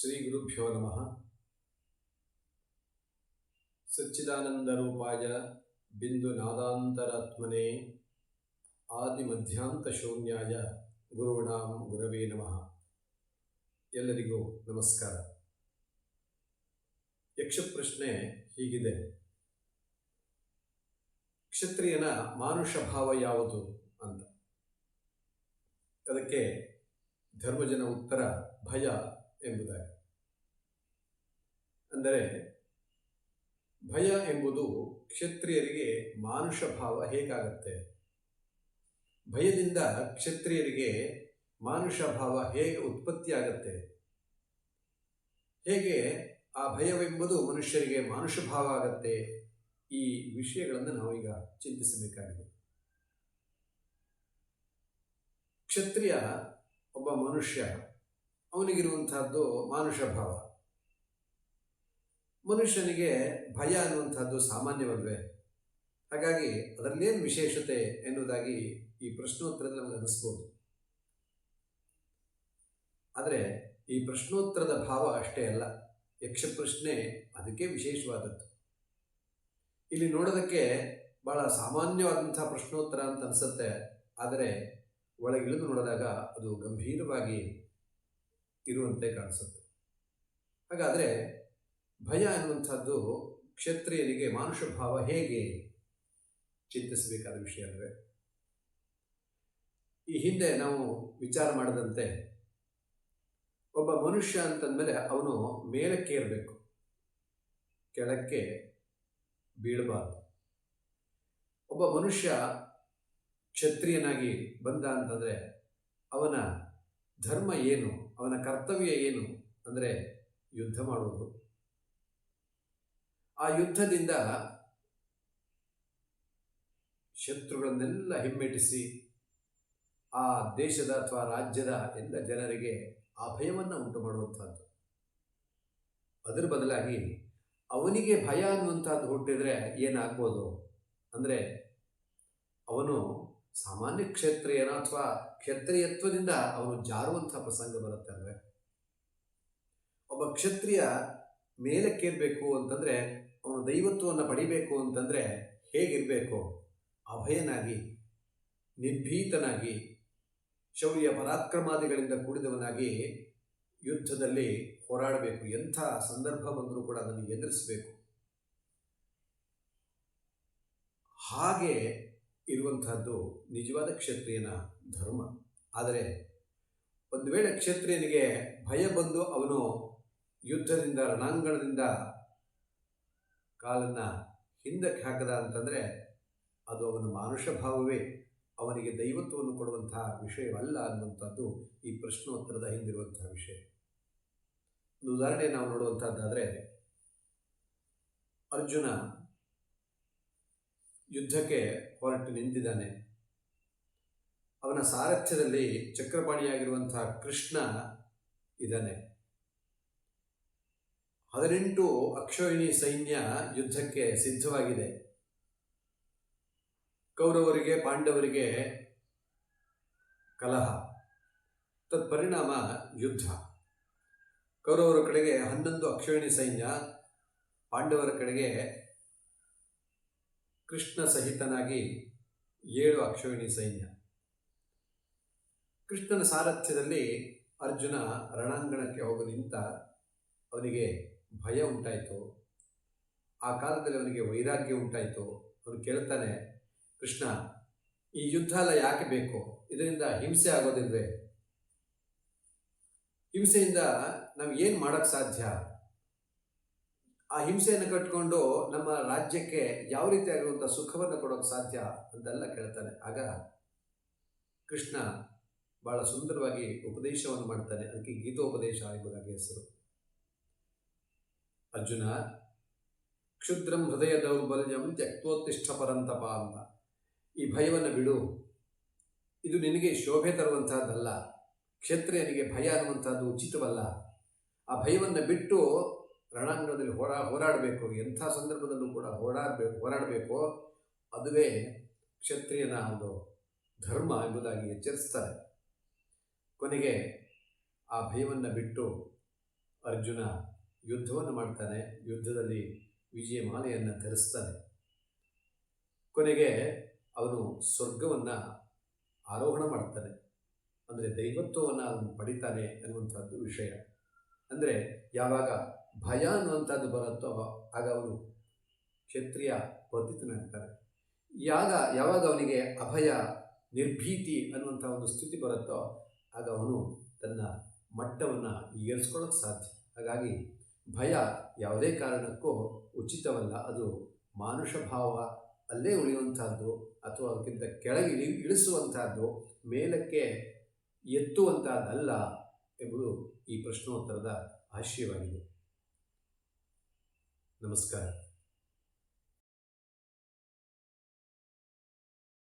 ಶ್ರೀ ಗುರುಭ್ಯೋ ನಮಃ. ಸಚ್ಚಿದಾನಂದರೂಪಾಯ ಬಿಂದು ನಾದಾಂತರಾತ್ಮನೆ ಆದಿಮಧ್ಯಾಂತ ಶೂನ್ಯಾಯ ಗುರುಣಾಂ ಗುರವೇ ನಮಃ. ಎಲ್ಲರಿಗೂ ನಮಸ್ಕಾರ. ಯಕ್ಷಪ್ರಶ್ನೆ ಹೀಗಿದೆ. ಕ್ಷತ್ರಿಯನ ಮಾನುಷ ಭಾವ ಯಾವುದು ಅಂತ. ಅದಕ್ಕೆ ಧರ್ಮಜನ ಉತ್ತರ ಭಯ ಎಂಬುದಾಗಿ. ಅಂದರೆ ಭಯ ಎಂಬುದು ಕ್ಷತ್ರಿಯರಿಗೆ ಮಾನುಷ ಭಾವ ಹೇಗಾಗತ್ತೆ? ಭಯದಿಂದ ಕ್ಷತ್ರಿಯರಿಗೆ ಮಾನುಷ ಭಾವ ಹೇಗೆ ಉತ್ಪತ್ತಿಯಾಗತ್ತೆ? ಹೇಗೆ ಆ ಭಯವೆಂಬುದು ಮನುಷ್ಯರಿಗೆ ಮಾನುಷ ಭಾವ ಆಗತ್ತೆ? ಈ ವಿಷಯಗಳನ್ನು ನಾವೀಗ ಚಿಂತಿಸಬೇಕಾಗಿದೆ. ಕ್ಷತ್ರಿಯ ಒಬ್ಬ ಮನುಷ್ಯ ಅವನಿಗಿರುವಂತಹದ್ದು ಮಾನುಷ ಭಾವ ಮನುಷ್ಯನಿಗೆ ಭಯ ಅನ್ನುವಂಥದ್ದು ಸಾಮಾನ್ಯವಲ್ವೇ? ಹಾಗಾಗಿ ಅದರಲ್ಲೇನು ವಿಶೇಷತೆ ಎನ್ನುವುದಾಗಿ ಈ ಪ್ರಶ್ನೋತ್ತರದಲ್ಲಿ ನಮಗೆ ಅನಿಸ್ಬೋದು ಆದರೆ ಈ ಪ್ರಶ್ನೋತ್ತರದ ಭಾವ ಅಷ್ಟೇ ಅಲ್ಲ. ಯಕ್ಷಪ್ರಶ್ನೆ ಅದಕ್ಕೆ ವಿಶೇಷವಾದದ್ದು. ಇಲ್ಲಿ ನೋಡೋದಕ್ಕೆ ಬಹಳ ಸಾಮಾನ್ಯವಾದಂಥ ಪ್ರಶ್ನೋತ್ತರ ಅಂತ ಅನಿಸುತ್ತೆ. ಆದರೆ ಒಳಗಿಳಿದು ನೋಡಿದಾಗ ಅದು ಗಂಭೀರವಾಗಿ ಇರುವಂತೆ ಕಾಣಿಸುತ್ತೆ. ಹಾಗಾದರೆ ಭಯ ಅನ್ನುವಂಥದ್ದು ಕ್ಷತ್ರಿಯನಿಗೆ ಮಾನುಷ ಭಾವ ಹೇಗೆ ಚಿಂತಿಸಬೇಕಾದ ವಿಷಯ ಅಂದರೆ ಈ ಹಿಂದೆ ನಾವು ವಿಚಾರ ಮಾಡದಂತೆ ಒಬ್ಬ ಮನುಷ್ಯ ಅಂತಂದಮೇಲೆ ಅವನು ಮೇಲಕ್ಕೆ ಇರಬೇಕು ಕೆಳಕ್ಕೆ ಬೀಳಬಾರ್ದು. ಒಬ್ಬ ಮನುಷ್ಯ ಕ್ಷತ್ರಿಯನಾಗಿ ಬಂದ ಅಂತಂದರೆ ಅವನ ಧರ್ಮ ಏನು, ಅವನ ಕರ್ತವ್ಯ ಏನು ಅಂದರೆ ಯುದ್ಧ ಮಾಡುವುದು. ಆ ಯುದ್ಧದಿಂದ ಶತ್ರುಗಳನ್ನೆಲ್ಲ ಹಿಮ್ಮೆಟ್ಟಿಸಿ ಆ ದೇಶದ ಅಥವಾ ರಾಜ್ಯದ ಎಲ್ಲ ಜನರಿಗೆ ಆ ಭಯವನ್ನು ಉಂಟು ಮಾಡುವಂಥದ್ದು ಅದರ ಬದಲಾಗಿ ಅವನಿಗೆ ಭಯ ಅನ್ನುವಂಥದ್ದು ಹುಟ್ಟಿದರೆ ಏನಾಗ್ಬೋದು? ಅಂದರೆ ಅವನು ಸಾಮಾನ್ಯ ಕ್ಷತ್ರಿಯನ ಅಥವಾ ಕ್ಷತ್ರಿಯತ್ವದಿಂದ ಅವನು ಜಾರುವಂಥ ಪ್ರಸಂಗ ಬರುತ್ತೆ ಅಂದರೆ ಒಬ್ಬ ಕ್ಷತ್ರಿಯ ಮೇಲಕ್ಕೇರಬೇಕು ಅಂತಂದರೆ ಅವನು ದೈವತ್ವವನ್ನು ಪಡಿಬೇಕು ಅಂತಂದರೆ ಹೇಗಿರಬೇಕು? ಅಭಯನಾಗಿ, ನಿರ್ಭೀತನಾಗಿ, ಶೌರ್ಯ ಪರಾಕ್ರಮಾದಿಗಳಿಂದ ಕೂಡಿದವನಾಗಿ ಯುದ್ಧದಲ್ಲಿ ಹೋರಾಡಬೇಕು. ಎಂಥ ಸಂದರ್ಭ ಬಂದರೂ ಕೂಡ ಅದನ್ನು ಎದುರಿಸಬೇಕು. ಹಾಗೆ ಇರುವಂತಹದ್ದು ನಿಜವಾದ ಕ್ಷತ್ರಿಯನ ಧರ್ಮ. ಆದರೆ ಒಂದು ವೇಳೆ ಕ್ಷತ್ರಿಯನಿಗೆ ಭಯ ಬಂದು ಅವನು ಯುದ್ಧದಿಂದ, ರಣಾಂಗಣದಿಂದ ಕಾಲನ್ನು ಹಿಂದಕ್ಕೆ ಹಾಕದ ಅಂತಂದರೆ ಅದು ಅವನ ಮಾನುಷ ಭಾವವೇ ಅವನಿಗೆ ದೈವತ್ವವನ್ನು ಕೊಡುವಂತಹ ವಿಷಯವಲ್ಲ ಅನ್ನುವಂಥದ್ದು ಈ ಪ್ರಶ್ನೋತ್ತರದ ಹಿಂದಿರುವಂತಹ ವಿಷಯ. ಒಂದು ಉದಾಹರಣೆ ನಾವು ನೋಡುವಂಥದ್ದಾದರೆ ಅರ್ಜುನ ಯುದ್ಧಕ್ಕೆ ಹೊರಟು ನಿಂತಿದ್ದಾನೆ. ಅವನ ಸಾರಥ್ಯದಲ್ಲಿ ಚಕ್ರಪಾಣಿಯಾಗಿರುವಂತಹ ಕೃಷ್ಣ ಇದ್ದಾನೆ. ಹದಿನೆಂಟು ಅಕ್ಷೋಹಿಣಿ ಸೈನ್ಯ ಯುದ್ಧಕ್ಕೆ ಸಿದ್ಧವಾಗಿದೆ. ಕೌರವರಿಗೆ, ಪಾಂಡವರಿಗೆ ಕಲಹ, ತತ್ಪರಿಣಾಮ ಯುದ್ಧ. ಕೌರವರ ಕಡೆಗೆ ಹನ್ನೊಂದು ಅಕ್ಷೋಹಿಣಿ ಸೈನ್ಯ, ಪಾಂಡವರ ಕಡೆಗೆ ಕೃಷ್ಣ ಸಹಿತನಾಗಿ ಏಳು ಅಕ್ಷೋಹಿಣಿ ಸೈನ್ಯ. ಕೃಷ್ಣನ ಸಾರಥ್ಯದಲ್ಲಿ ಅರ್ಜುನ ರಣಾಂಗಣಕ್ಕೆ ಹೋಗಲಿಂತ ಅವನಿಗೆ ಭಯ ಉಂಟಾಯಿತು. ಆ ಕಾಲದಲ್ಲಿ ಅವನಿಗೆ ವೈರಾಗ್ಯ ಉಂಟಾಯಿತು. ಅವನು ಕೇಳ್ತಾನೆ, ಕೃಷ್ಣ, ಈ ಯುದ್ಧ ಎಲ್ಲ ಯಾಕೆ ಬೇಕು? ಇದರಿಂದ ಹಿಂಸೆ ಆಗೋದಿಲ್ವೇ? ಹಿಂಸೆಯಿಂದ ನಾವು ಏನು ಮಾಡೋಕ್ಕೆ ಸಾಧ್ಯ? ಆ ಹಿಂಸೆಯನ್ನು ಕಟ್ಕೊಂಡು ನಮ್ಮ ರಾಜ್ಯಕ್ಕೆ ಯಾವ ರೀತಿಯಾಗಿರುವಂಥ ಸುಖವನ್ನು ಕೊಡೋಕ್ಕೆ ಸಾಧ್ಯ ಅಂತೆಲ್ಲ ಕೇಳ್ತಾನೆ. ಆಗ ಕೃಷ್ಣ ಬಹಳ ಸುಂದರವಾಗಿ ಉಪದೇಶವನ್ನು ಮಾಡ್ತಾನೆ. ಅದಕ್ಕೆ ಗೀತೋಪದೇಶ ಎಂಬುದಾಗಿ ಹೆಸರು. ಅರ್ಜುನ, ಕ್ಷುದ್ರಂ ಹೃದಯ ದೌರ್ಬಲ್ಯಂ ತ್ಯಕ್ತೋತ್ತಿಷ್ಠ ಪರಂತಪ ಅಂತ. ಈ ಭಯವನ್ನು ಬಿಡು. ಇದು ನಿನಗೆ ಶೋಭೆ ತರುವಂತಹದ್ದಲ್ಲ. ಕ್ಷತ್ರಿಯನಿಗೆ ಭಯ ಅನ್ನುವಂಥದ್ದು ಉಚಿತವಲ್ಲ. ಆ ಭಯವನ್ನು ಬಿಟ್ಟು ರಣಾಂಗಣದಲ್ಲಿ ಹೋರಾ, ಹೋರಾಡಬೇಕು. ಎಂಥ ಸಂದರ್ಭದಲ್ಲೂ ಕೂಡ ಹೋರಾಡಬೇಕು ಹೋರಾಡಬೇಕು. ಅದುವೇ ಕ್ಷತ್ರಿಯನ ಒಂದು ಧರ್ಮ ಎಂಬುದಾಗಿ ಎಚ್ಚರಿಸ್ತಾರೆ. ಕೊನೆಗೆ ಆ ಭಯವನ್ನು ಬಿಟ್ಟು ಅರ್ಜುನ ಯುದ್ಧವನ್ನು ಮಾಡ್ತಾನೆ, ಯುದ್ಧದಲ್ಲಿ ವಿಜಯ ಮಾಲೆಯನ್ನು ಧರಿಸ್ತಾನೆ. ಕೊನೆಗೆ ಅವನು ಸ್ವರ್ಗವನ್ನು ಆರೋಹಣ ಮಾಡ್ತಾನೆ. ಅಂದರೆ ದೈವತ್ವವನ್ನು ಅವನು ಪಡಿತಾನೆ ಅನ್ನುವಂಥದ್ದು ವಿಷಯ. ಅಂದರೆ ಯಾವಾಗ ಭಯ ಅನ್ನುವಂಥದ್ದು ಬರುತ್ತೋ ಆಗ ಅವನು ಕ್ಷತ್ರಿಯ ಪತಿತನಾಗ್ತಾನೆ. ಯಾಗ, ಯಾವಾಗ ಅವನಿಗೆ ಅಭಯ, ನಿರ್ಭೀತಿ ಅನ್ನುವಂಥ ಒಂದು ಸ್ಥಿತಿ ಬರುತ್ತೋ ಆಗ ಅವನು ತನ್ನ ಮಟ್ಟವನ್ನು ಏರಿಸ್ಕೊಳ್ಳೋಕೆ ಸಾಧ್ಯ. ಹಾಗಾಗಿ ಭಯ ಯಾವುದೇ ಕಾರಣಕ್ಕೂ ಉಚಿತವಲ್ಲ. ಅದು ಮಾನುಷ ಭಾವ ಅಲ್ಲೇ ಉಳಿಯುವಂಥದ್ದು ಅಥವಾ ಅದಕ್ಕಿಂತ ಕೆಳಗೆ ಇಳಿ, ಇಳಿಸುವಂಥದ್ದು, ಮೇಲಕ್ಕೆ ಎತ್ತುವಂಥದ್ದಲ್ಲ ಎಂಬುದು ಈ ಪ್ರಶ್ನೋತ್ತರದ ಆಶಯವಾಗಿದೆ ನಮಸ್ಕಾರ.